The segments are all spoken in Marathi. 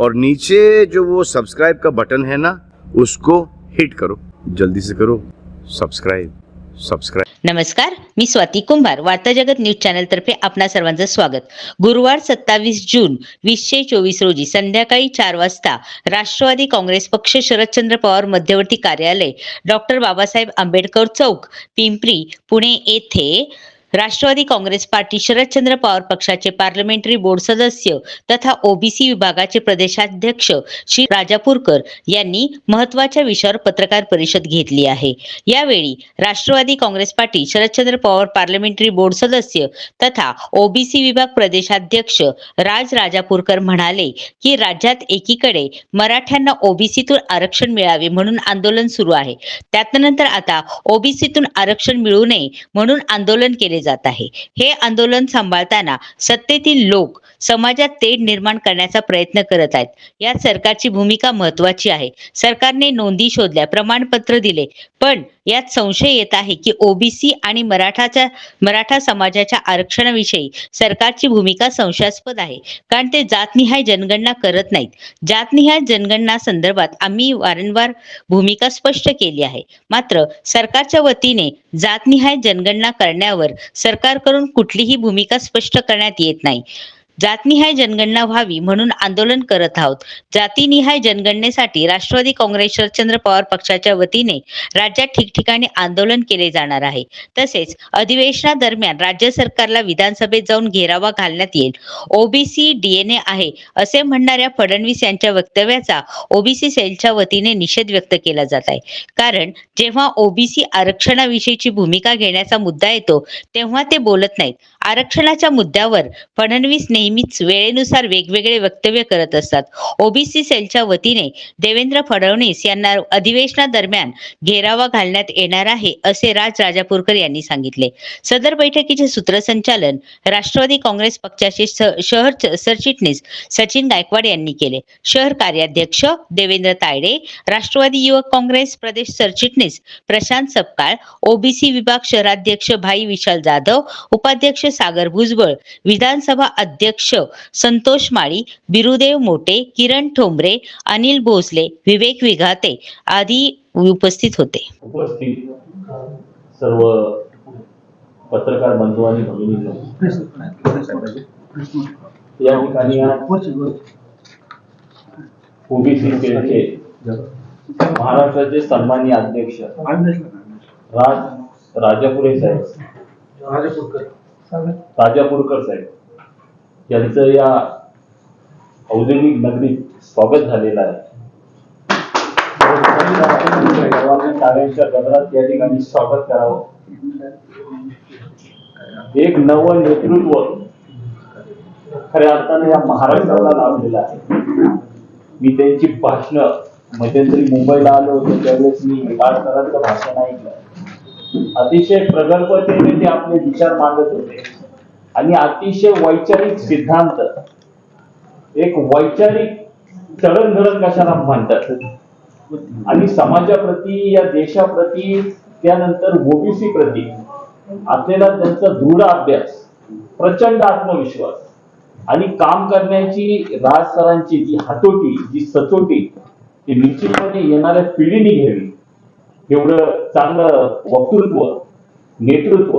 और नीचे जो वो सब्सक्राइब का बटन है ना उसको हिट करो। जल्दी से करो। सब्सक्राइब सब्सक्राइब नमस्कार मी स्वाती कुंभार वार्ता जगत न्यूज चॅनल तर्फे आपणा सर्वांचं स्वागत. गुरुवार सत्तावीस जून वीसशे चोवीस रोजी संध्याकाळी चार वाजता राष्ट्रवादी काँग्रेस पक्ष शरदचंद्र पवार मध्यवर्ती कार्यालय डॉक्टर बाबासाहेब आंबेडकर चौक पिंपरी पुणे येथे राष्ट्रवादी काँग्रेस पार्टी शरदचंद्र पवार पक्षाचे पार्लमेंटरी बोर्ड सदस्य तथा ओबीसी विभागाचे प्रदेशाध्यक्ष श्री राजापूरकर यांनी महत्त्वाच्या विषयावर पत्रकार परिषद घेतली आहे. यावेळी Rashtrawadi Congress party Sharadchandra Pawar parliamentary board सदस्य तथा ओबीसी विभाग प्रदेशाध्यक्ष राज राजापूरकर म्हणाले की राज्यात एकीकडे मराठ्यांना ओबीसीतून आरक्षण मिळावे म्हणून आंदोलन सुरू आहे. त्यानंतर आता ओबीसीतून आरक्षण मिळू नये म्हणून आंदोलन केले जात आहे. हे आंदोलन सांभाळताना सत्तेतील लोक समाजात तेढ निर्माण करण्याचा प्रयत्न करत आहेत. यात सरकारची भूमिका महत्वाची आहे. सरकारने नोंदी शोधल्या प्रमाणपत्र दिले पण यात संशय येत आहे की ओबीसी आणि मराठाच्या मराठा समाजाच्या आरक्षणाविषयी सरकारची भूमिका संशयास्पद आहे. कारण ते जातनिहाय जनगणना करत नाहीत. जातनिहाय जनगणना संदर्भात आम्ही वारंवार भूमिका स्पष्ट केली आहे. मात्र सरकारच्या वतीने जातनिहाय जनगणना करण्यावर सरकारकडून कुठलीही भूमिका स्पष्ट करण्यात येत नाही. जातनिहाय जनगणना व्हावी म्हणून आंदोलन करत आहोत. जातीनिहाय जनगणनेसाठी राष्ट्रवादी काँग्रेस शरदचंद्र पवार पक्षाच्या वतीने राज्यात ठिकठिकाणी आंदोलन केले जाणार आहे. तसेच अधिवेशनादरम्यान राज्य सरकारला विधानसभेत जाऊन घेरावा घालण्यात येईल. ओबीसी डीएनए आहे असे म्हणणाऱ्या फडणवीस यांच्या वक्तव्याचा ओबीसी सेलच्या वतीने निषेध व्यक्त केला जात आहे. कारण जेव्हा ओबीसी आरक्षणाविषयीची भूमिका घेण्याचा मुद्दा येतो तेव्हा ते बोलत नाहीत. आरक्षणाच्या मुद्द्यावर फडणवीस नेहमीच वेळेनुसार वेगवेगळे वक्तव्य करत असतात. ओबीसी सेलच्या वतीने देवेंद्र फडणवीस यांना अधिवेशनादरम्यान घेरावा घालण्यात येणार आहे असे राज राजापूरकर यांनी सांगितले. सदर बैठकीचे सूत्रसंचालन राष्ट्रवादी काँग्रेस पक्षाचे शहर सरचिटणीस सचिन गायकवाड यांनी केले. शहर कार्याध्यक्ष देवेंद्र तायडे राष्ट्रवादी युवक काँग्रेस प्रदेश सरचिटणीस प्रशांत सपकाळ ओबीसी विभाग शहराध्यक्ष भाई विशाल जाधव उपाध्यक्ष सागर भुजबळ विधानसभा अध्यक्ष संतोष माळी बिरुदेव मोटे किरण ठोंबरे अनिल भोसले विवेक विघाते आदी उपस्थित होते. उपस्थित सर्व पत्रकार बंधू आणि भगिनींनो या ठिकाणी आज ओबीसी सेलचे महाराष्ट्राचे सन्माननीय अध्यक्ष राज राजापुरे साहेब. राजापूरकर साहेब यांचं या औद्योगिक नगरीत स्वागत झालेलं आहे. टाळ्यांच्या गजरात या ठिकाणी स्वागत करावं. एक नव नेतृत्व खऱ्या अर्थाने या महाराष्ट्राला लाभलेलं आहे. मी त्यांची भाषण मध्यंतरी मुंबईला आलो होतो त्यावेळेस मी गाडकरांचं भाषण ऐकलं. अतिशय प्रगल्भतेने ते आपले विचार मांडत होते. आणि अतिशय वैचारिक सिद्धांत एक वैचारिक चळणघडण कशाला म्हणतात? आणि समाजाप्रती या देशाप्रती त्यानंतर ओबीसी प्रती असलेला त्यांचा दृढ अभ्यास प्रचंड आत्मविश्वास आणि काम करण्याची राजसरांची जी हातोटी जी सचोटी ती निश्चितपणे येणाऱ्या पिढीने घ्यावी. एवढं चांगलं वक्तृत्व नेतृत्व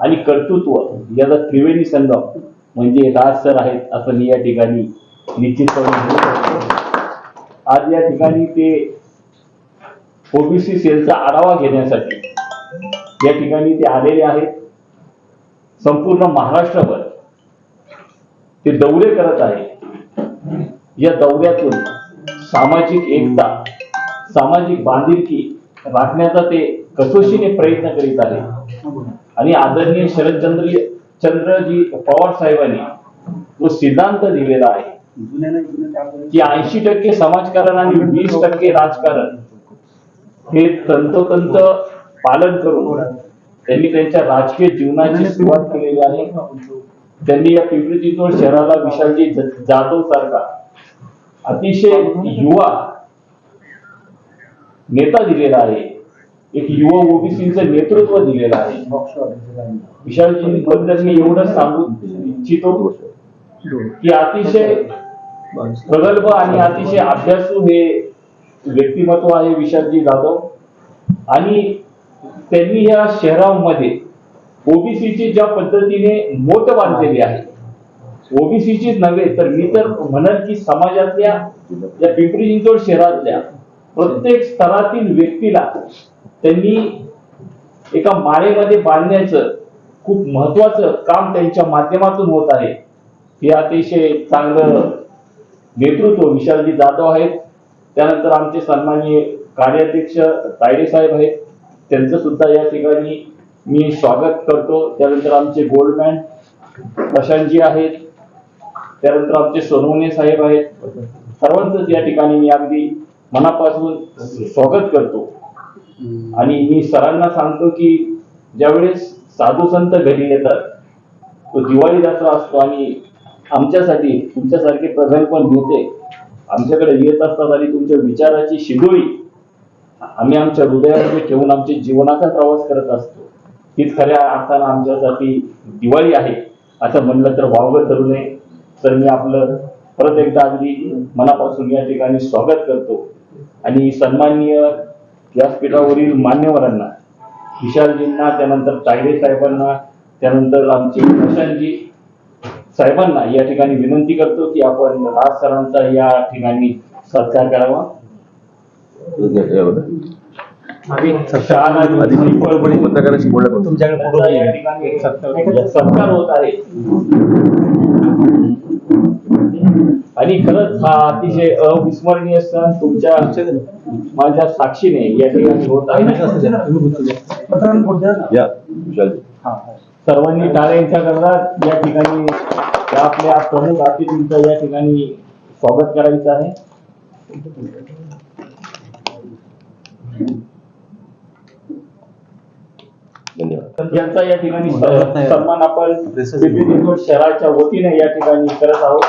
आणि कर्तृत्व याचा त्रिवेणी संगम म्हणजे राज सर आहेत असं मी या ठिकाणी निश्चितपणे आज या ठिकाणी ते ओबीसी सेलचा आढावा घेण्यासाठी या ठिकाणी ते आलेले आहेत. संपूर्ण महाराष्ट्रभर ते दौरे करत आहेत. या दौऱ्यातून सामाजिक एकता सामाजिक बांधिलकी राखण्याचा ते कसोशीने प्रयत्न करीत आले. आणि आदरणीय शरदचंद्र चंद्रजी पवार साहेबांनी जो सिद्धांत दिलेला आहे की ऐंशी टक्के समाजकारण आणि वीस टक्के राजकारण हे तंतोतंत पालन करून त्यांनी त्यांच्या राजकीय जीवनाची सुरुवात केलेली आहे. त्यांनी या पिंपरी चिंचवड शहराला विशालजी जाधव सारखा अतिशय युवा नेता दिलेला आहे. एक युवा ओबीसीचं नेतृत्व दिलेलं आहे. विशालजी बद्दल मी एवढं सांगू इच्छितो की अतिशय प्रगल्भ आणि अतिशय अभ्यासू हे व्यक्तिमत्व आहे विशालजी जाधव. आणि त्यांनी या शहरामध्ये ओबीसीची ज्या पद्धतीने मोठ बांधलेली आहे ओबीसीची नव्हे तर मी तर म्हणत की समाजातल्या या पिंपरी चिंचवड शहरातल्या प्रत्येक स्तरातील व्यक्तीला त्यांनी एका माळेमध्ये बांधण्याचं खूप महत्वाचं काम त्यांच्या माध्यमातून होत आहे. हे अतिशय चांगलं नेतृत्व विशालजी जाधव आहेत. त्यानंतर आमचे सन्माननीय कार्याध्यक्ष तायडे साहेब आहेत. त्यांचं सुद्धा या ठिकाणी मी स्वागत करतो. त्यानंतर आमचे गोल्डमॅन प्रशांतजी आहेत. त्यानंतर आमचे सोनवणे साहेब आहेत. सर्वांचंच या ठिकाणी मी अगदी मनापासून स्वागत करतो. आणि मी सरांना सांगतो की ज्यावेळेस साधू संत घरी येतात तो दिवाळी दसरा असतो आणि आमच्यासाठी तुमच्यासारखे प्रजन पण घेते आमच्याकडे येत असतात आणि तुमच्या विचाराची शिदोळी आम्ही आमच्या हृदयामध्ये ठेवून आमच्या जीवनाचा प्रवास करत असतो. हीच खऱ्या अर्थानं आमच्यासाठी दिवाळी आहे. असं म्हणलं तर वावगं ठरू नये तर मी आपलं परत एकदा अगदी मनापासून या ठिकाणी स्वागत करतो. आणि सन्माननीय व्यासपीठावरील मान्यवरांना विशालजींना त्यानंतर तायडे साहेबांना त्यानंतर आमचे प्रशांतजी साहेबांना या ठिकाणी विनंती करतो की आपण राज सरांचा या ठिकाणी सत्कार करावा. पळपणी पत्रकारांशी बोलणं तुमच्याकडे या ठिकाणी सत्कार होत आहे. आणि खरंच हा अतिशय अविस्मरणीय सण तुमच्या माझ्या साक्षीने या ठिकाणी होत आहे. सर्वांनी टाळ्यांच्या करतात. या ठिकाणी या आपल्या प्रमुख अतिथींचं या ठिकाणी स्वागत करायचं आहे. धन्यवाद. यांचा या ठिकाणी सन्मान आपण शहराच्या वतीने या ठिकाणी करत आहोत.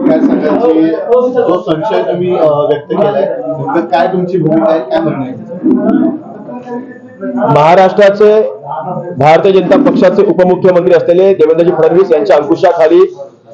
काय जो संशय तुम्ही व्यक्त केलाय काय तुमची भूमिका आहे काय म्हणणं महाराष्ट्राचे भारतीय जनता पक्षाचे उपमुख्यमंत्री असलेले देवेंद्रजी फडणवीस यांच्या अंकुशाखाली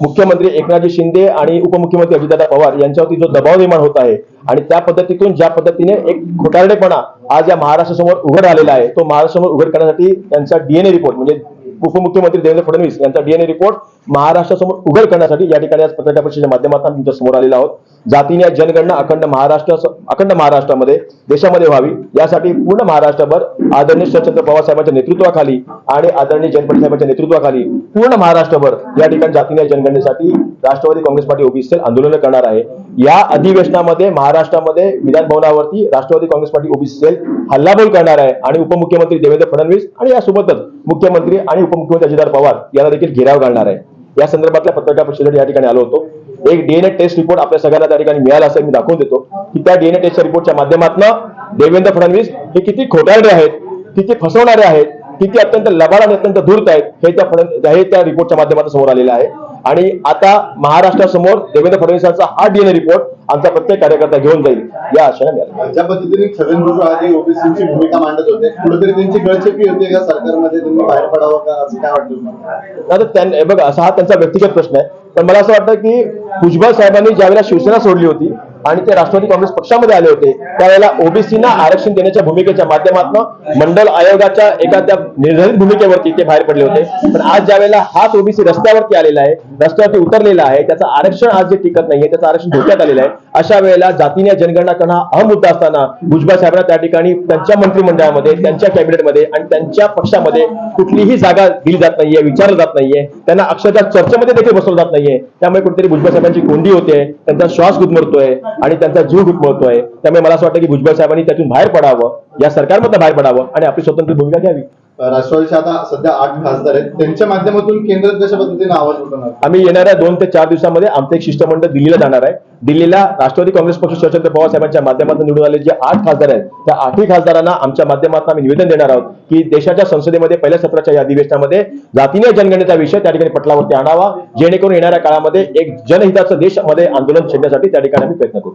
मुख्यमंत्री एकनाथजी शिंदे आणि उपमुख्यमंत्री अजितदादा पवार यांच्यावरती जो दबाव निर्माण होत आहे आणि त्या पद्धतीतून ज्या पद्धतीने एक खोटारडेपणा आज या महाराष्ट्रासमोर उघड आलेला आहे तो महाराष्ट्रासमोर उघड करण्यासाठी त्यांचा डीएनए रिपोर्ट म्हणजे उपमुख्यमंत्री देवेंद्र फडणवीस यांचा डीएनए रिपोर्ट महाराष्ट्रासमोर उघड करण्यासाठी या ठिकाणी आज पत्रकार परिषदेच्या माध्यमातून तुमच्यासमोर आलेला आहोत. जातीने जनगणना अखंड महाराष्ट्र अखंड महाराष्ट्रामध्ये देशामध्ये व्हावी. यासाठी पूर्ण महाराष्ट्रभर आदरणीय शरदचंद्र पवार साहेबांच्या नेतृत्वाखाली आणि आदरणीय जयंत साहेबांच्या नेतृत्वाखाली पूर्ण महाराष्ट्रभर या ठिकाणी जातीने जनगणनेसाठी Rashtrawadi Congress party OBC cell आंदोलन करणार आहे. या अधिवेशनामध्ये महाराष्ट्रामध्ये विधान भवनावरती Rashtrawadi Congress party OBC cell हल्लाबोल करणार आहे आणि उपमुख्यमंत्री देवेंद्र फडणवीस आणि यासोबतच मुख्यमंत्री आणि उपमुख्यमंत्री अजितदार पवार यांना देखील घेराव घालणार आहे. या संदर्भातल्या पत्रकार परिषदेत या ठिकाणी आलो होतो. एक डीएनए टेस्ट रिपोर्ट आपल्या सगळ्यांना त्या ठिकाणी मिळाला असं मी दाखवून देतो. की त्या डीएनए टेस्ट रिपोर्टच्या माध्यमातून देवेंद्र फडणवीस हे किती खोटारडे आहेत किती फसवणारे आहेत किती अत्यंत लबाड आणि अत्यंत धूर्त आहेत हे त्या फडण हे त्या रिपोर्टच्या माध्यमातून समोर आलेलं आहे. आणि आता महाराष्ट्रासमोर देवेंद्र फडणवीसांचा हा डीएनए रिपोर्ट आमचा प्रत्येक कार्यकर्ता घेऊन जाईल या आशेने मिळाला. ज्या पद्धतीने छगन भुजबळ आधी ओबीसीची भूमिका मांडत होते कुठेतरी त्यांची गळचेपी होते का सरकारमध्ये त्यांनी बाहेर पडावं का? असं काय वाटतं आता बघा असा हा त्यांचा व्यक्तिगत प्रश्न आहे. तर मला असं वाटतं की भुजबळ साहेबांनी ज्यावेळेला शिवसेना सोडली होती आणि ते राष्ट्रवादी काँग्रेस पक्षामध्ये आले होते. त्यावेळेला ओबीसीना आरक्षण देण्याच्या भूमिकेच्या माध्यमातून मंडल आयोगाच्या एका त्या निर्धारित भूमिकेवरती ते बाहेर पडले होते. पण आज ज्या वेळेला हाच ओबीसी रस्त्यावरती आलेला आहे रस्त्यावरती उतरलेला आहे त्याचं आरक्षण आज जे टिकत नाहीये त्याचं आरक्षण धोक्यात आलेलं आहे. अशा वेळेला जातीने जनगणना करणं हा मुद्दा असताना भुजबळ साहेबांना त्या ठिकाणी त्यांच्या मंत्रिमंडळामध्ये त्यांच्या कॅबिनेटमध्ये आणि त्यांच्या पक्षामध्ये कुठलीही जागा दिली जात नाहीये विचारलं जात नाहीये. त्यांना अक्षरशः चर्चेमध्ये देखील बसवलं जात नाहीये. त्यामुळे कुठेतरी भुजबळ साहेबांची कोंडी होते त्यांचा श्वास गुदमरतोय. आणि त्यांचा जीव गुदमरतोय त्यामुळे मला असं वाटतं की भुजबळ साहेबांनी त्यातून बाहेर पडावं. या सरकारमधनं बाहेर पडावं आणि आपली स्वतंत्र भूमिका घ्यावी. राष्ट्रवादीचे आता सध्या आठ खासदार आहेत. त्यांच्या माध्यमातून केंद्रात कशा पद्धतीने आवाज उठवणार? आम्ही येणाऱ्या दोन ते चार दिवसामध्ये आमचं एक शिष्टमंडळ दिल्लीला जाणार आहे. दिल्लीला राष्ट्रवादी काँग्रेस पक्ष शरदचंद्र पवार साहेबांच्या माध्यमातून निवडून आलेले जे आठ खासदार आहेत त्या आठही खासदारांना आमच्या माध्यमातून आम्ही निवेदन देणार आहोत की देशाच्या संसदेमध्ये पहिल्या सत्राच्या या अधिवेशनामध्ये जातीय जनगणनेचा विषय त्या ठिकाणी पटलावरती आणावा जेणेकरून येणाऱ्या काळामध्ये एक जनहिताचं देशामध्ये आंदोलन छेडण्यासाठी त्या ठिकाणी आम्ही प्रयत्न करू.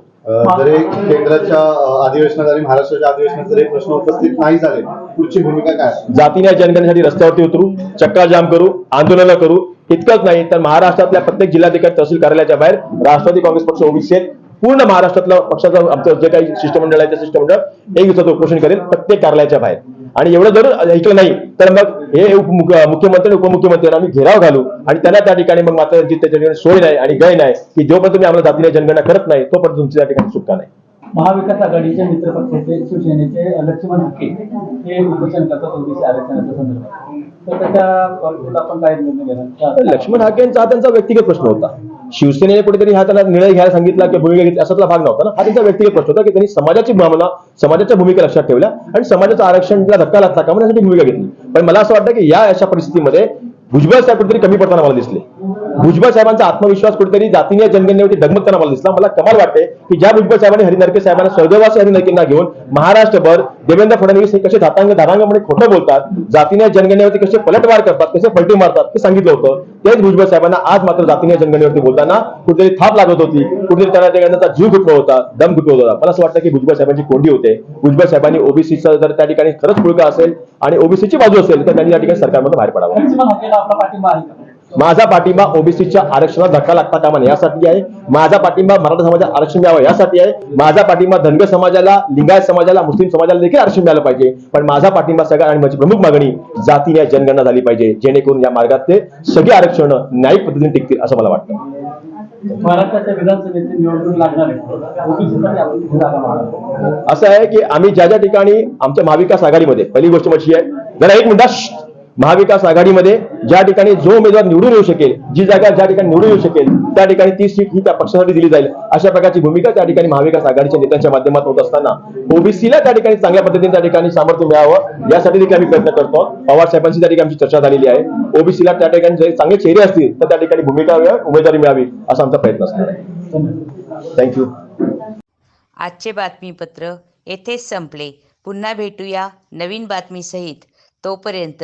जरी केंद्राच्या अधिवेशनात आणि महाराष्ट्राच्या अधिवेशनात जरी प्रश्न उपस्थित नाही झाले पुढची भूमिका काय? असेल? जातीय जनगणनेसाठी रस्त्यावरती उतरू चक्का जाम करू आंदोलनं करू इतकंच नाही तर महाराष्ट्रातल्या प्रत्येक जिल्हाधिकारी तहसील कार्यालयाच्या बाहेर राष्ट्रवादी काँग्रेस पक्ष ओबीसी पूर्ण महाराष्ट्रातलं पक्षाचं आमचं जे काही शिष्टमंडळ आहे ते शिष्टमंडळ एक दिवसाचं उपोषण करेल प्रत्येक कार्यालयाच्या बाहेर. आणि एवढं जर ऐकलं नाही तर मग हे मुख्यमंत्री आणि उपमुख्यमंत्र्यांना आम्ही घेराव घालू. आणि त्यांना त्या ठिकाणी मग मात्र त्यांची त्याच्या ठिकाणी सोय नाही आणि गय नाही की जोपर्यंत तुम्ही आम्हाला जातीने जनगणना करत नाही तोपर्यंत तुमची त्या ठिकाणी सुटका नाही. महाविकास आघाडीचे मित्र पक्षाचे शिवसेनेचे लक्ष्मण हक्के हे उपोषण करतात ओबीसी आरक्षणाच्या संदर्भात. तर त्याच्या आपण काय निर्णय घेणार? लक्ष्मण हाकेंचा हा त्यांचा व्यक्तिगत प्रश्न होता. शिवसेनेने कुठेतरी हा त्याला निर्णय घ्यायला सांगितला किंवा भूमिका घेतली असातला भाग नव्हता ना. हा त्यांचा व्यक्तिगत प्रश्न होता की त्यांनी समाजाची भावना समाजाच्या भूमिका लक्षात ठेवल्या आणि समाजाचं आरक्षणला धक्का लागता का म्हणून भूमिका घेतली. पण मला असं वाटतं की या अशा परिस्थितीमध्ये भुजबळ साहेब कुठेतरी कमी पडताना मला दिसले. भुजबळ साहेबांचा आत्मविश्वास कुठेतरी जातीय जनगणनेवरती डगमगताना मला दिसला. मला कमाल वाटते की ज्या भुजबळ साहेबांनी हरिनरके साहेबांना स्वर्गवासी हरिनरकेंना घेऊन महाराष्ट्रभर देवेंद्र फडणवीस हे कसे धातांग धारांगपणे खोटं बोलतात जातीय जनगणनेवरती कसे पलटवार करतात कसे पलटी मारतात ते सांगितलं होतं. तेच भुजबळ साहेबांना आज मात्र जातीय जनगणनेवरती बोलताना कुठेतरी थाप लागत होती. कुठेतरी त्यांना त्यांचा जीव गुटला होता दम गुटवत होता. मला असं वाटतं की भुजबळ साहेबांची कोंडी होते. भुजबळ साहेबांनी ओबीसीचा जर त्या ठिकाणी खरंच फुळका असेल आणि ओबीसीची बाजू असेल तर त्यांनी त्या ठिकाणी सरकारमध्ये बाहेर पडावं. माझा पाठिंबा ओबीसीच्या आरक्षणात धक्का लागता कामा नये यासाठी आहे. माझा पाठिंबा मराठा समाजाला आरक्षण मिळावं यासाठी आहे. माझा पाठिंबा धनगर समाजाला लिंगायत समाजाला मुस्लिम समाजाला देखील आरक्षण मिळालं पाहिजे. पण माझा पाठिंबा सगळा आणि माझी प्रमुख मागणी जातीय जनगणना झाली पाहिजे. जेणेकरून या मार्गात ते सगळे आरक्षण न्यायिक पद्धतीने टिकतील असं मला वाटतं. महाराष्ट्राच्या विधानसभेची निवडणूक लागणार आहे. असं आहे की आम्ही ज्या ज्या ठिकाणी आमच्या महाविकास आघाडीमध्ये पहिली गोष्ट म्हणजे आहे. जरा एक मिनिट श्श्श. महाविकास आघाडीमध्ये ज्या ठिकाणी जो उमेदवार निवडून येऊ शकेल जी जागा ज्या ठिकाणी निवडून येऊ शकेल त्या ठिकाणी ती सीट ही त्या पक्षासाठी दिली जाईल. अशा प्रकारची भूमिका त्या ठिकाणी महाविकास आघाडीच्या नेत्यांच्या माध्यमातून होत असताना ओबीसीला त्या ठिकाणी चांगल्या पद्धतीने त्या ठिकाणी सामर्थ्य मिळावं यासाठी देखील आम्ही प्रयत्न करतो. पवार साहेबांशी त्या ठिकाणी आमची चर्चा झालेली आहे. ओबीसीला त्या ठिकाणी चांगले चेहरे असतील तर त्या ठिकाणी भूमिका उमेदवारी मिळावी असा आमचा प्रयत्न असणार आहे. थँक्यू आजचे बातमीपत्र येथेच संपले. पुन्हा भेटूया नवीन बातमीसहित. तोपर्यंत